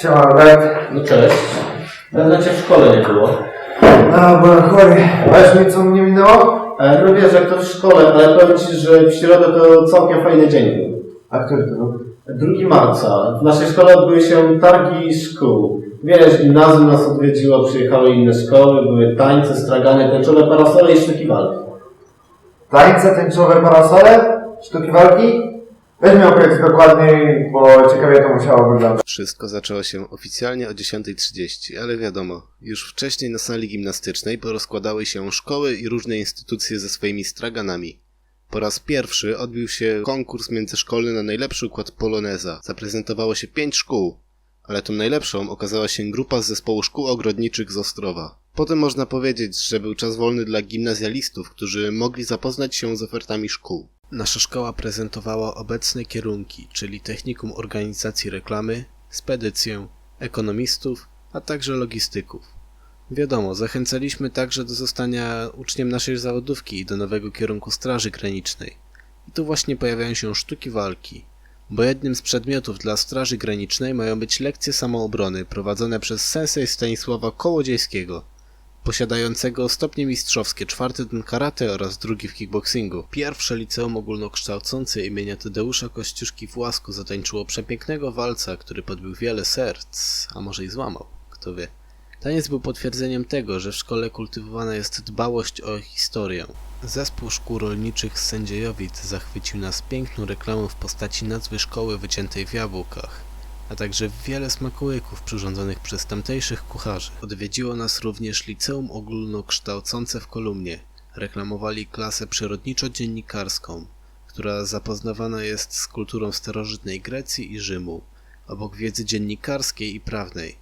Siema, Robert. No cześć. Dawno cię w szkole nie było. A, byłem chory. Wiesz mi, co mnie minęło? E, No wiesz, jak to w szkole, ale powiem Ci, że w środę to całkiem fajny dzień był. A który to był? 2 marca. W naszej szkole odbyły się targi szkół. Wiesz, gimnazjum nas odwiedziło, przyjechały inne szkoły, były tańce, stragany, tęczowe parasole i sztuki walki. Tańce, tęczowe parasole? Sztuki walki? Weź mi opowiedz dokładniej, bo ciekawie to musiało wyglądać. Wszystko zaczęło się oficjalnie o 10.30, ale wiadomo, już wcześniej na sali gimnastycznej porozkładały się szkoły i różne instytucje ze swoimi straganami. Po raz pierwszy odbił się konkurs międzyszkolny na najlepszy układ Poloneza. Zaprezentowało się pięć szkół, ale tą najlepszą okazała się grupa z zespołu szkół ogrodniczych z Ostrowa. Potem można powiedzieć, że był czas wolny dla gimnazjalistów, którzy mogli zapoznać się z ofertami szkół. Nasza szkoła prezentowała obecne kierunki, czyli technikum organizacji reklamy, spedycję, ekonomistów, a także logistyków. Wiadomo, zachęcaliśmy także do zostania uczniem naszej zawodówki i do nowego kierunku Straży Granicznej. I tu właśnie pojawiają się sztuki walki, bo jednym z przedmiotów dla Straży Granicznej mają być lekcje samoobrony prowadzone przez sensei Stanisława Kołodziejskiego, posiadającego stopnie mistrzowskie, czwarty ten karate oraz drugi w kickboxingu. Pierwsze liceum ogólnokształcące imienia Tadeusza Kościuszki w Łasku zatańczyło przepięknego walca, który podbił wiele serc, a może i złamał, kto wie. Taniec był potwierdzeniem tego, że w szkole kultywowana jest dbałość o historię. Zespół szkół rolniczych z Sędziejowic zachwycił nas piękną reklamą w postaci nazwy szkoły wyciętej w jabłkach, a także wiele smakołyków przyrządzonych przez tamtejszych kucharzy. Odwiedziło nas również liceum ogólnokształcące w Kolumnie. Reklamowali klasę przyrodniczo-dziennikarską, która zapoznawana jest z kulturą starożytnej Grecji i Rzymu, obok wiedzy dziennikarskiej i prawnej.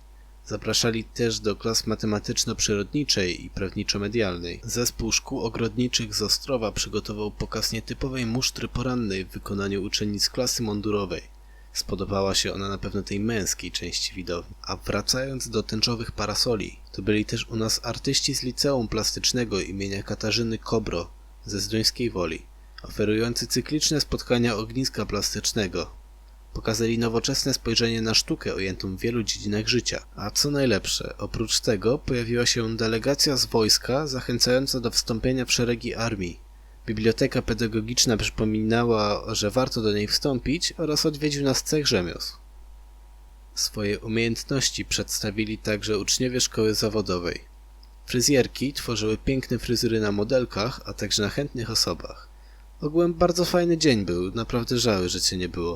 Zapraszali też do klas matematyczno-przyrodniczej i prawniczo-medialnej. Zespół szkół ogrodniczych z Ostrowa przygotował pokaz nietypowej musztry porannej w wykonaniu uczennic klasy mundurowej. Spodobała się ona na pewno tej męskiej części widowni. A wracając do tęczowych parasoli, to byli też u nas artyści z liceum plastycznego imienia Katarzyny Kobro ze Zduńskiej Woli, oferujący cykliczne spotkania ogniska plastycznego. Pokazali nowoczesne spojrzenie na sztukę ujętą w wielu dziedzinach życia. A co najlepsze, oprócz tego pojawiła się delegacja z wojska zachęcająca do wstąpienia w szeregi armii. Biblioteka pedagogiczna przypominała, że warto do niej wstąpić oraz odwiedził nas cech rzemiosł. Swoje umiejętności przedstawili także uczniowie szkoły zawodowej. Fryzjerki tworzyły piękne fryzury na modelkach, a także na chętnych osobach. Ogółem bardzo fajny dzień był, naprawdę żały, że cię nie było.